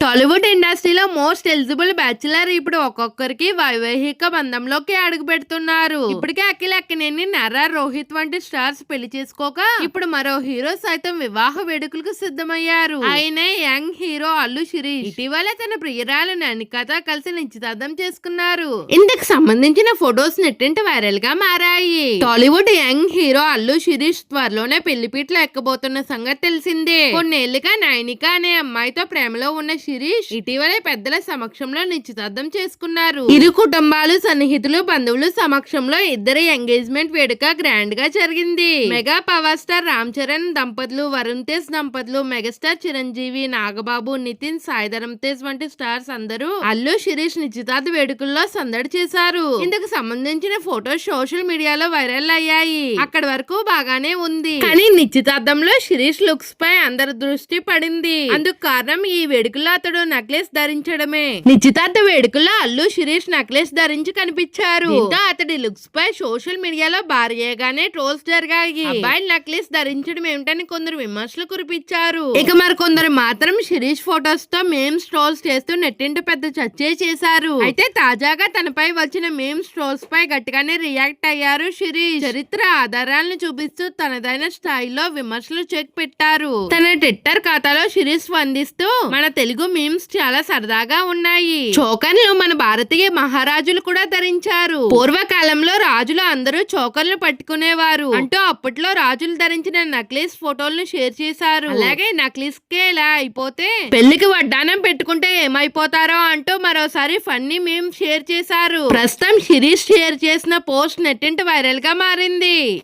టాలీవుడ్ ఇండస్ట్రీలో most eligible bachelor ఇప్పుడు ఒక్కొక్కరికి వైవాహిక బంధంలోకి అడుగు పెడుతున్నారు ఇప్పటికే అఖిల్ అక్కినేని నర్ర రోహిత్ వంటి స్టార్స్ పెళ్ళి చేసుకోక ఇప్పుడు మరో హీరో సైతం వివాహ వేడుకలకు సిద్ధమయ్యారు. ఆయన యంగ్ హీరో అల్లు శిరీష్ ఇటీవల తన ప్రియురాలు ననికత కలిసి నిశ్చితార్థం చేసుకున్నారు. ఇందుకు సంబంధించిన ఫొటోస్ నెట్టింటి వైరల్గా మారాయి. Tollywood young hero Allu Sirish త్వరలోనే పెళ్ళిపీటలు ఎక్కబోతున్న సంగతి తెలిసిందే. కొన్నేళ్ళుగా నైనిక అనే అమ్మాయితో ప్రేమలో ఉన్న శిరీష్ ఇటీవలే పెద్దల సమక్షంలో నిశ్చితార్థం చేసుకున్నారు. ఇరు కుటుంబాలు సన్నిహితులు బంధువులు సమక్షంలో ఇద్దరి ఎంగేజ్మెంట్ వేడుక గ్రాండ్గా జరిగింది. Mega power star Ram Charan దంపతులు వరుణ్ తేజ్ దంపతులు మెగాస్టార్ చిరంజీవి నాగబాబు నితిన్ సాయిధరం తేజ్ వంటి స్టార్స్ అందరూ అల్లు శిరీష్ నిశ్చితార్థ వేడుకల్లో సందడి చేశారు. ఇందుకు సంబంధించిన ఫోటోస్ సోషల్ మీడియాలో వైరల్ అయ్యాయి. అక్కడి వరకు బాగానే ఉంది. కానీ నిశ్చితార్థంలో శిరీష్ లుక్స్ పై అందరి దృష్టి పడింది. అందుకు కారణం ఈ వేడుకలో అతడు నెక్లెస్ ధరించడమే. నిశ్చితార్థ వేడుకల్లో అల్లు శిరీష్ నెక్లెస్ ధరించి కనిపించారు. దీంతో అతడి లుక్స్ పై సోషల్ మీడియాలో భారీగానే ట్రోల్స్ జరిగాయి. అబ్బాయి నెక్లెస్ ధరించడం ఏమిటని కొందరు విమర్శలు కురిపించారు. ఇక మరి కొందరు మాత్రం శిరీష్ ఫొటోస్తో మేమ్స్ ట్రోల్స్ చేస్తూ నెట్టింట పెద్ద చర్చే చేశారు. అయితే తాజాగా తనపై వచ్చిన మేమ్స్ ట్రోల్స్ పై గట్టిగానే రియాక్ట్ అయ్యారు శిరీష్. చరిత్ర ఆధారాలను చూపిస్తూ తనదైన స్థాయిలో విమర్శలు చెక్ పెట్టారు. తన ట్విట్టర్ ఖాతాలో శిరీష్ స్పందిస్తూ మన తెలుగు మీమ్స్ చాలా సరదాగా ఉన్నాయి. చోకర్లు మన భారతీయ మహారాజులు కూడా ధరించారు. పూర్వకాలంలో రాజులు అందరూ చోకర్లు పట్టుకునేవారు. అంటూ అప్పట్లో రాజులు ధరించిన నక్లీస్ ఫోటోలను షేర్ చేశారు. అలాగే నక్లీస్ కే ఇలా అయిపోతే పెళ్ళికి వడ్డానం పెట్టుకుంటే ఏమైపోతారో అంటూ మరోసారి ఫన్నీ మేము షేర్ చేశారు. ప్రస్తుతం శిరీష్ షేర్ చేసిన పోస్ట్ నెట్టింటి వైరల్గా మారింది.